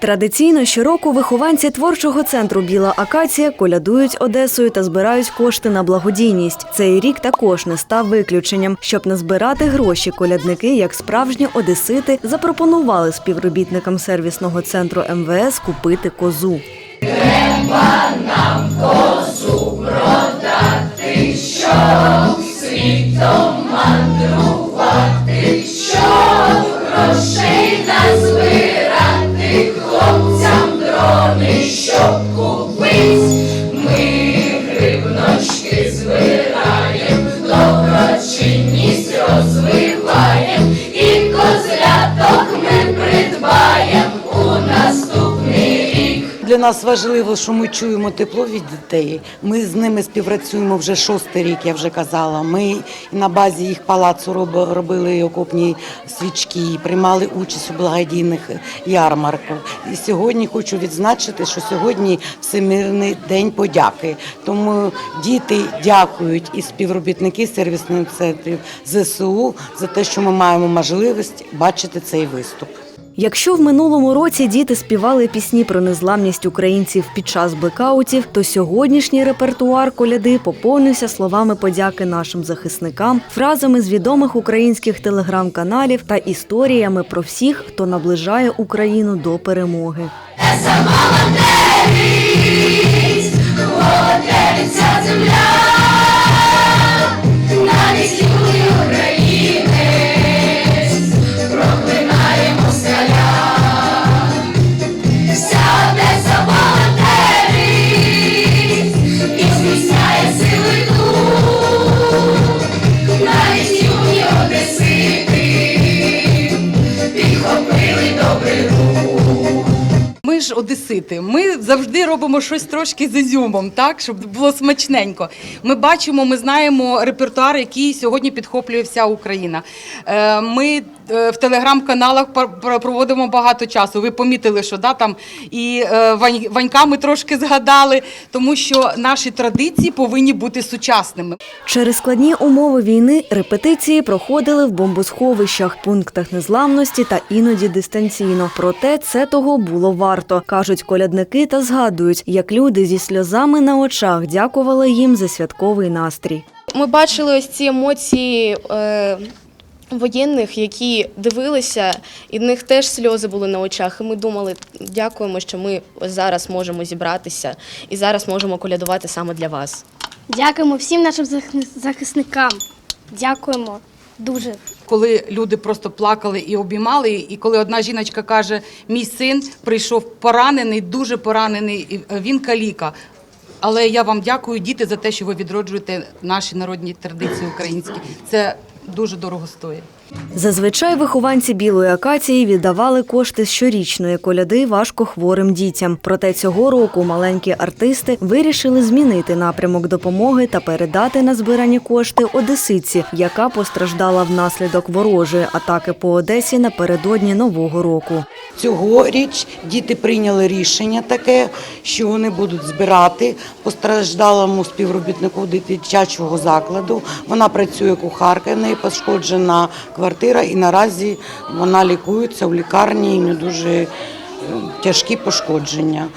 Традиційно щороку вихованці творчого центру Біла Акація колядують Одесою та збирають кошти на благодійність. Цей рік також не став виключенням. Щоб назбирати гроші, колядники, як справжні одесити, запропонували співробітникам сервісного центру МВС купити козу. Для нас важливо, що ми чуємо тепло від дітей. Ми з ними співпрацюємо вже шостий рік, я вже казала. Ми на базі їх палацу робили окопні свічки, приймали участь у благодійних ярмарках. І сьогодні хочу відзначити, що сьогодні Всемирний день подяки. Тому діти дякують і співробітники сервісних центрів ЗСУ за те, що ми маємо можливість бачити цей виступ. Якщо в минулому році діти співали пісні про незламність українців під час блекаутів, то сьогоднішній репертуар коляди поповнився словами подяки нашим захисникам, фразами з відомих українських телеграм-каналів та історіями про всіх, хто наближає Україну до перемоги. Ж одесити. Ми завжди робимо щось трошки з ізюмом, так щоб було смачненько. Ми бачимо, ми знаємо репертуар, який сьогодні підхоплює вся Україна. Е, Ми в телеграм-каналах проводимо багато часу. Ви помітили, що да, там і е, Ванька ми трошки згадали, тому що наші традиції повинні бути сучасними. Через складні умови війни репетиції проходили в бомбосховищах, пунктах незламності та іноді дистанційно. Проте це того було варто, кажуть колядники та згадують, як люди зі сльозами на очах дякували їм за святковий настрій. Ми бачили ось ці емоції е, воєнних, які дивилися, і в них теж сльози були на очах. І ми думали, дякуємо, що ми зараз можемо зібратися і зараз можемо колядувати саме для вас. Дякуємо всім нашим захисникам. Дякуємо дуже. коли люди просто плакали і обіймали. І коли одна жіночка каже: мій син прийшов поранений, дуже поранений, е, він каліка. Але я вам дякую, діти, за те, що ви відроджуєте наші народні традиції українські. Це дуже дорого стоїть. Зазвичай вихованці білої акації віддавали кошти щорічної коляди важкохворим дітям. Проте цього року маленькі артисти вирішили змінити напрямок допомоги та передати на збирані кошти одесиці, яка постраждала внаслідок ворожої атаки по Одесі напередодні нового року. Цьогоріч діти прийняли рішення таке, що вони будуть збирати постраждалому співробітнику дитячого закладу. Вона працює кухаркою, в неї пошкоджена квартира, і наразі вона лікується в лікарні і не дуже е, тяжкі пошкодження.